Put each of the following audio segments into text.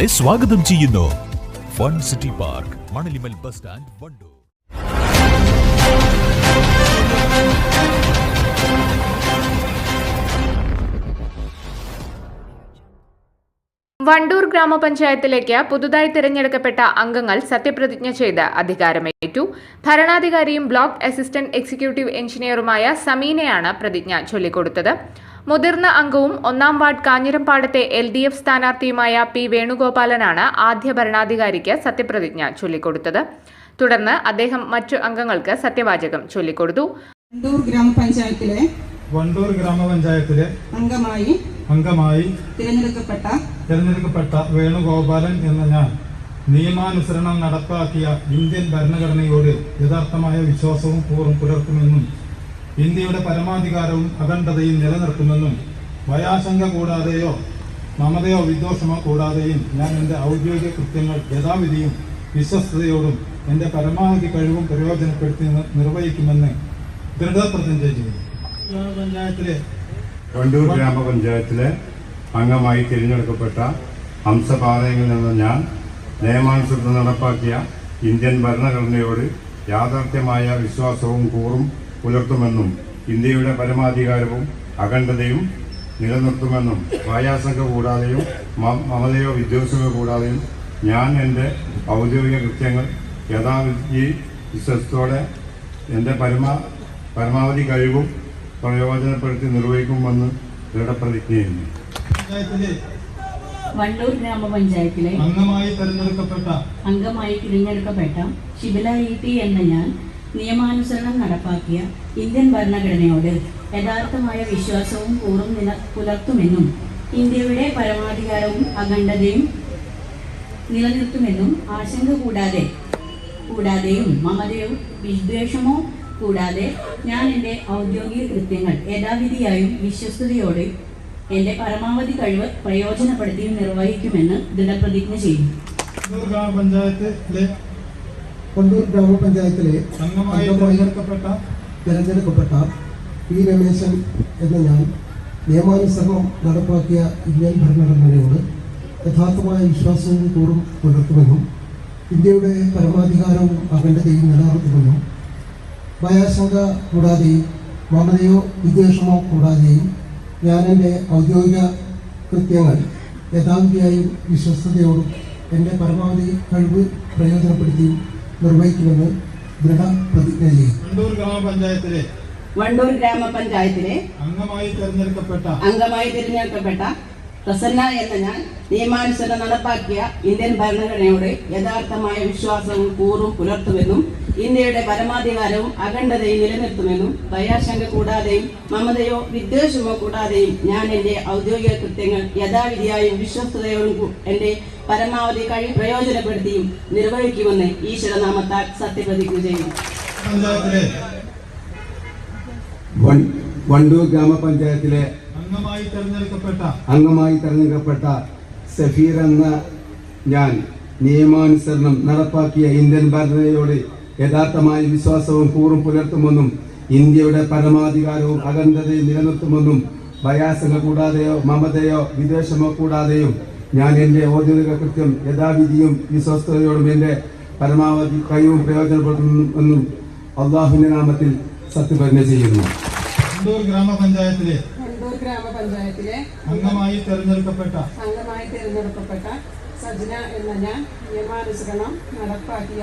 നിങ്ങളെ സ്വാഗതം ചെയ്യുന്നു. Fun city park Manalimal bus stand Wandoor. Wandoor ഗ്രാമപഞ്ചായത്തിലേക്ക് പുതുതായി തിരഞ്ഞെടുക്കപ്പെട്ട അംഗങ്ങൾ സത്യപ്രതിജ്ഞ ചെയ്ത് അധികാരമേറ്റു. ഭരണാധികാരിയും ബ്ലോക്ക് അസിസ്റ്റന്റ് എക്സിക്യൂട്ടീവ് എഞ്ചിനീയറുമായ സമീനയാണ് പ്രതിജ്ഞ ചൊല്ലിക്കൊടുത്തത്. മുതിർന്ന അംഗവും ഒന്നാം വാർഡ് കാഞ്ഞിരംപാടത്തെ എൽ ഡി എഫ് സ്ഥാനാർത്ഥിയുമായ പി വേണുഗോപാലനാണ് ആദ്യ ഭരണാധികാരിക്ക് സത്യപ്രതിജ്ഞ ചൊല്ലിക്കൊടുത്തത്. തുടർന്ന് അദ്ദേഹം മറ്റു അംഗങ്ങൾക്ക് സത്യവാചകം ചൊല്ലിക്കൊടുത്തു. വണ്ടൂർ ഗ്രാമപഞ്ചായത്തിലെ വണ്ടൂർ ഗ്രാമപഞ്ചായത്തിലെ അംഗമായി അംഗമായി തിരഞ്ഞെടുക്കപ്പെട്ട തിരഞ്ഞെടുക്കപ്പെട്ട വേണുഗോപാലൻ എന്ന ഞാൻ നിയമാനുസരണം നടപ്പാക്കിയ ഇന്ത്യൻ ഭരണഘടനയോട് യഥാർത്ഥമായ വിശ്വാസവും പൂർവം പുലർത്തുമെന്നും ഇന്ത്യയുടെ പരമാധികാരവും അഖണ്ഡതയും നിലനിർത്തുമെന്നും ഭയാശങ്ക കൂടാതെയോ മമതയോ വിദ്വേഷമോ കൂടാതെയും ഞാൻ എന്റെ ഔദ്യോഗിക കൃത്യങ്ങൾ യഥാവിധിയും വിശ്വസ്തയോടും എന്റെ പരമാവധി കഴിവും പ്രയോജനപ്പെടുത്തി നിർവഹിക്കുമെന്ന് ദൃഢപ്രതിജ്ഞ ചെയ്തു. ഗ്രാമപഞ്ചായത്തിലെ വണ്ടൂർ ഗ്രാമപഞ്ചായത്തിലെ അംഗമായി തിരഞ്ഞെടുക്കപ്പെട്ട ഹംസപാതയങ്ങളിൽ നിന്ന് ഞാൻ നിയമാനുസൃതം നടപ്പാക്കിയ ഇന്ത്യൻ ഭരണഘടനയോട് യാഥാർത്ഥ്യമായ വിശ്വാസവും കൂറും പുലർത്തുമെന്നും ഇന്ത്യയുടെ പരമാധികാരവും അഖണ്ഡതയും നിലനിർത്തുമെന്നും വായാസംഖ്യ കൂടാതെയും മമതയോ വിദ്വേഷമോ കൂടാതെയും ഞാൻ എന്റെ ഔദ്യോഗിക കൃത്യങ്ങൾ യഥാവിധി വിശ്വസത്തോടെ എന്റെ പരമാ പരമാവധി കഴിവും പ്രയോജനപ്പെടുത്തി നിർവഹിക്കുമെന്ന് ദൃഢപ്രതിജ്ഞ ചെയ്യുന്നു പഞ്ചായത്തിലെ വണ്ടൂർ ഗ്രാമപഞ്ചായത്തിലെ അംഗമായി തിരഞ്ഞെടുക്കപ്പെട്ട അംഗമായി തിരഞ്ഞെടുക്കപ്പെട്ട ശിബില ഇ ടി എന്ന ഞാൻ നിയമാനുസരണം നടപ്പാക്കിയ ഇന്ത്യൻ ഭരണഘടനയോട് യഥാർത്ഥമായ വിശ്വാസവും കൂറും നില പുലർത്തുമെന്നും ഇന്ത്യയുടെ പരമാധികാരവും അഖണ്ഡതയും നിലനിർത്തുമെന്നും ആശങ്ക കൂടാതെ കൂടാതെയും മമതയോ വിദ്വേഷമോ കൂടാതെ ഞാൻ എന്റെ ഔദ്യോഗിക കൃത്യങ്ങൾ യഥാവിധിയായും വിശ്വസ്തയോടെ എന്റെ പരമാവധി കഴിവ് പ്രയോജനപ്പെടുത്തിയും നിർവഹിക്കുമെന്ന് ദൃഢപ്രതിജ്ഞ ചെയ്യുന്നു. വണ്ടൂർ ഗ്രാമപഞ്ചായത്തിലെ കൊണ്ടൂർ ഗ്രാമപഞ്ചായത്തിലെ അംഗമായി തിരഞ്ഞെടുക്കപ്പെട്ട പി രമേശൻ എന്ന ഞാൻ നിയമാനുസരണം നടപ്പാക്കിയ ഇന്ത്യൻ ഭരണഘടനയോട് യഥാർത്ഥമായ വിശ്വാസവും കൂറും പുലർത്തുമെന്നും ഇന്ത്യയുടെ പരമാധികാരവും അഖണ്ഡതയും നിലനിർത്തുമെന്നും ഭയാശങ്ക കൂടാതെയും മമതയോ വിദ്വേഷമോ കൂടാതെയും ഞാൻ എന്റെ ഔദ്യോഗിക കൃത്യങ്ങൾ യഥാവിധിയായും വിശ്വസ്തയോടും എന്റെ പരമാവധി കഴിവ് പ്രയോജനപ്പെടുത്തിയും നിർവഹിക്കുമെന്ന് ദൃഢപ്രതിജ്ഞ ചെയ്യും വണ്ടൂർ ഗ്രാമപഞ്ചായത്തിലെ വണ്ടൂർ ഗ്രാമപഞ്ചായത്തിലെ അംഗമായി തിരഞ്ഞെടുക്കപ്പെട്ട അംഗമായി തിരഞ്ഞെടുക്കപ്പെട്ട പ്രസന്ന എന്ന ഞാൻ നിയമാനുസരണം നടപ്പാക്കിയ ഇന്ത്യൻ ഭരണഘടനയുടെ യഥാർത്ഥമായ വിശ്വാസവും കൂറും പുലർത്തുമെന്നും ഇന്ത്യയുടെ പരമാധികാരവും അഖണ്ഡതയും നിലനിർത്തുമെന്നും ഭയാശങ്ക കൂടാതെയും മമതയോ വിദ്വേഷമോ കൂടാതെയും ഞാൻ എന്റെ ഔദ്യോഗിക കൃത്യങ്ങൾ യഥാവിധിയായും വിശ്വസ്തയോടും എന്റെ എന്റെ പരമാവധി കഴിവ് പ്രയോജനപ്പെടുത്തിയും നിർവഹിക്കുമെന്ന് ഈശ്വരനാമത്താൽ സത്യപ്രതിജ്ഞ ചെയ്യുന്നു. വണ്ടൂർ ഗ്രാമപഞ്ചായത്തിലെ അംഗമായി തെരഞ്ഞെടുക്കപ്പെട്ട അംഗമായി തെരഞ്ഞെടുക്കപ്പെട്ട സഫീർ എന്ന ഞാൻ നിയമാനുസരണം നടപ്പാക്കിയ ഇന്ത്യൻ ഭരണയോട് യഥാർത്ഥമായ വിശ്വാസവും കൂറും പുലർത്തുമെന്നും ഇന്ത്യയുടെ പരമാധികാരവും അഖണ്ഡതയും നിലനിർത്തുമെന്നും ഭയാസങ്ങൾ കൂടാതെയോ മമതയോ വിദ്വേഷമോ കൂടാതെയും ഞാൻ എന്റെ ഔദ്യോഗിക കൃത്യം യഥാവിധിയും വിശ്വസ്തയോടും എന്റെ പരമാവധി കഴിവും പ്രയോജനപ്പെടുത്തുമെന്നും അള്ളാഹുവിന്റെ നാമത്തിൽ സത്യപ്രതിജ്ഞ ചെയ്യുന്നു. കണ്ടൂർ ഗ്രാമപഞ്ചായത്തിലെ കണ്ടൂർ ഗ്രാമപഞ്ചായത്തിലെ അംഗമായി തെരഞ്ഞെടുക്കപ്പെട്ട അംഗമായി തിരഞ്ഞെടുക്കപ്പെട്ട സജ്ന എന്ന ഞാൻ നിയമാനുസരണം നടപ്പാക്കിയ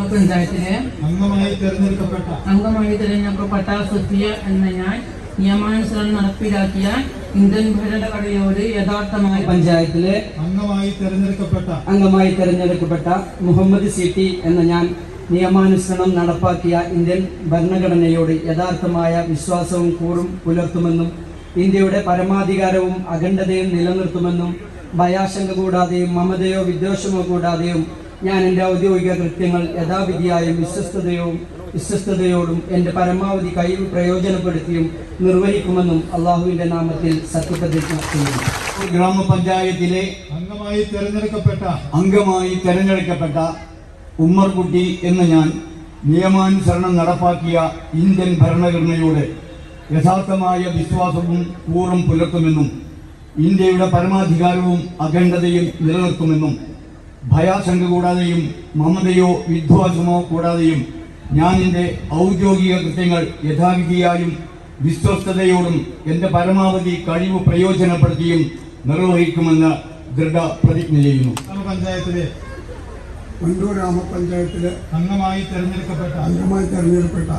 ഗ്രാമപഞ്ചായത്തിലെ അംഗമായി തെരഞ്ഞെടുക്കപ്പെട്ട അംഗമായി തിരഞ്ഞെടുക്കപ്പെട്ട സഫിയ എന്ന ഞാൻ നിയമാനുസരണം നടപ്പിലാക്കിയ ഇന്ത്യൻ ഭരണഘടനയോട് യഥാർത്ഥമായ പഞ്ചായത്തിലെ അംഗമായി തെരഞ്ഞെടുക്കപ്പെട്ട അംഗമായി തിരഞ്ഞെടുക്കപ്പെട്ട മുഹമ്മദ് സി ടി എന്ന ഞാൻ നിയമാനുസരണം നടപ്പാക്കിയ ഇന്ത്യൻ ഭരണഘടനയോട് യഥാർത്ഥമായ വിശ്വാസവും കൂറും പുലർത്തുമെന്നും ഇന്ത്യയുടെ പരമാധികാരവും അഖണ്ഡതയും നിലനിർത്തുമെന്നും ഭയാശങ്ക കൂടാതെയും മമതയോ വിദ്വേഷമോ കൂടാതെയും ഞാൻ എന്റെ ഔദ്യോഗിക കൃത്യങ്ങൾ യഥാവിധിയായും വിശ്വസ്തയോടും വിശ്വസ്തയോടും എന്റെ പരമാവധി കയ്യിൽ പ്രയോജനപ്പെടുത്തിയും നിർവഹിക്കുമെന്നും അള്ളാഹുവിന്റെ നാമത്തിൽ സത്യപ്രതിജ്ഞ ചെയ്യുന്നു ഗ്രാമപഞ്ചായത്തിലെ അംഗമായി തെരഞ്ഞെടുക്കപ്പെട്ട അംഗമായി തെരഞ്ഞെടുക്കപ്പെട്ട ഉമ്മർകുട്ടി എന്ന് ഞാൻ നിയമാനുസരണം നടപ്പാക്കിയ ഇന്ത്യൻ ഭരണഘടനയോട് യഥാർത്ഥമായ വിശ്വാസവും കൂറും പുലർത്തുമെന്നും ഇന്ത്യയുടെ പരമാധികാരവും അഖണ്ഡതയും നിലനിർത്തുമെന്നും ഭയാശങ്ക കൂടാതെയും മമതയോ വിദ്വാസമോ കൂടാതെയും ഞാൻ എന്റെ ഔദ്യോഗിക കൃത്യങ്ങൾ യഥാവിധിയായും വിശ്വസ്തയോടും എന്റെ പരമാവധി കഴിവ് പ്രയോജനപ്പെടുത്തിയും നിർവഹിക്കുമെന്ന് ദൃഢ പ്രതിജ്ഞ ചെയ്യുന്നു. ഗ്രാമപഞ്ചായത്തിലെ വണ്ടൂർ ഗ്രാമപഞ്ചായത്തിലെ അംഗമായി തെരഞ്ഞെടുക്കപ്പെട്ട അംഗമായി തെരഞ്ഞെടുക്കപ്പെട്ട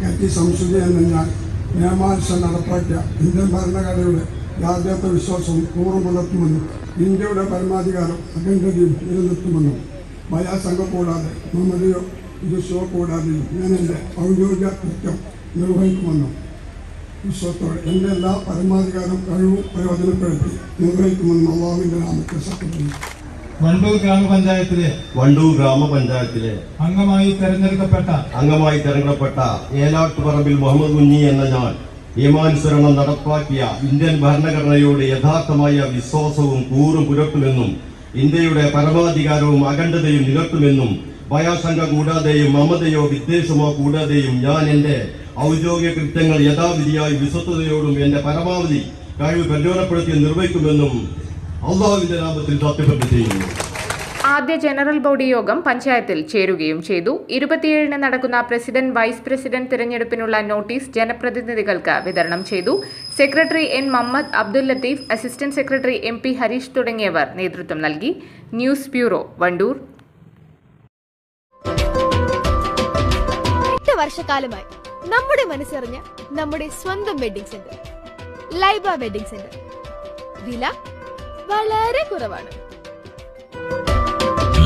കെ ടി സംസ്കൃതി എന്ന ഞാൻ നിയമാനുസരണം നടപ്പാക്കിയ ഇന്ത്യൻ ഭരണഘടനയുടെ യാഥാർത്ഥ വിശ്വാസവും കൂറും പുലർത്തുമെന്നും ഇന്ത്യയുടെ പരമാധികാരം അഖണ്ഡതയും നിലനിർത്തുമെന്നും ഭയാസംഘം കൂടാതെ മമതയോ വിശ്വസോ കൂടാതെയും ഞാൻ എന്റെ ഔദ്യോഗിക കൃത്യം നിർവഹിക്കുമെന്നും വിശ്വത്തോടെ എന്റെ എല്ലാ പരമാധികാരം കഴിവും പ്രയോജനപ്പെടുത്തി നിർവഹിക്കുമെന്നും അള്ളാഹുവിന്റെ നാമത്തെ സത്യപ്പെടുന്നു. വണ്ടൂർ ഗ്രാമപഞ്ചായത്തിലെ വണ്ടൂർ ഗ്രാമപഞ്ചായത്തിലെ അംഗമായി തെരഞ്ഞെടുക്കപ്പെട്ട അംഗമായി തെരഞ്ഞെടുക്കപ്പെട്ട ഏലാട്ടുപറമ്പിൽ മുഹമ്മദ് കുഞ്ഞി എന്ന ഞാൻ നിയമാനുസരണം നടപ്പാക്കിയ ഇന്ത്യൻ ഭരണഘടനയോട് യഥാർത്ഥമായ വിശ്വാസവും കൂറും പുലർത്തുമെന്നും ഇന്ത്യയുടെ പരമാധികാരവും അഖണ്ഡതയും നിലർത്തുമെന്നും ഭയാശങ്ക കൂടാതെയും മമതയോ വിദ്വേഷമോ കൂടാതെയും ഞാൻ എന്റെ ഔദ്യോഗിക കൃത്യങ്ങൾ യഥാവിധിയായി വിശ്വസ്തയോടും എന്റെ പരമാവധി കഴിവ് പ്രചോദനപ്പെടുത്തി നിർവഹിക്കുമെന്നും അള്ളാഹുവിന്റെ നാമത്തിൽ സത്യപ്രതിജ്ഞ ചെയ്യുന്നു. ആദ്യ ജനറൽ ബോഡി യോഗം പഞ്ചായത്തിൽ ചേരുകയും ചെയ്തു. ഇരുപത്തിയേഴിന് നടക്കുന്ന പ്രസിഡന്റ് വൈസ് പ്രസിഡന്റ് തിരഞ്ഞെടുപ്പിനുള്ള നോട്ടീസ് ജനപ്രതിനിധികൾക്ക് വിതരണം ചെയ്തു. Secretary N Muhammad Abdul Latheef assistant secretary M P Hareesh തുടങ്ങിയവർ നേതൃത്വം നൽകി. News bureau Wandoor. വർഷക്കാലമായി നമ്മുടെ മനസ്സറിഞ്ഞ നമ്മുടെ സ്വന്തം wedding centre Laiba wedding centre. വില വളരെ കുറവാണ്.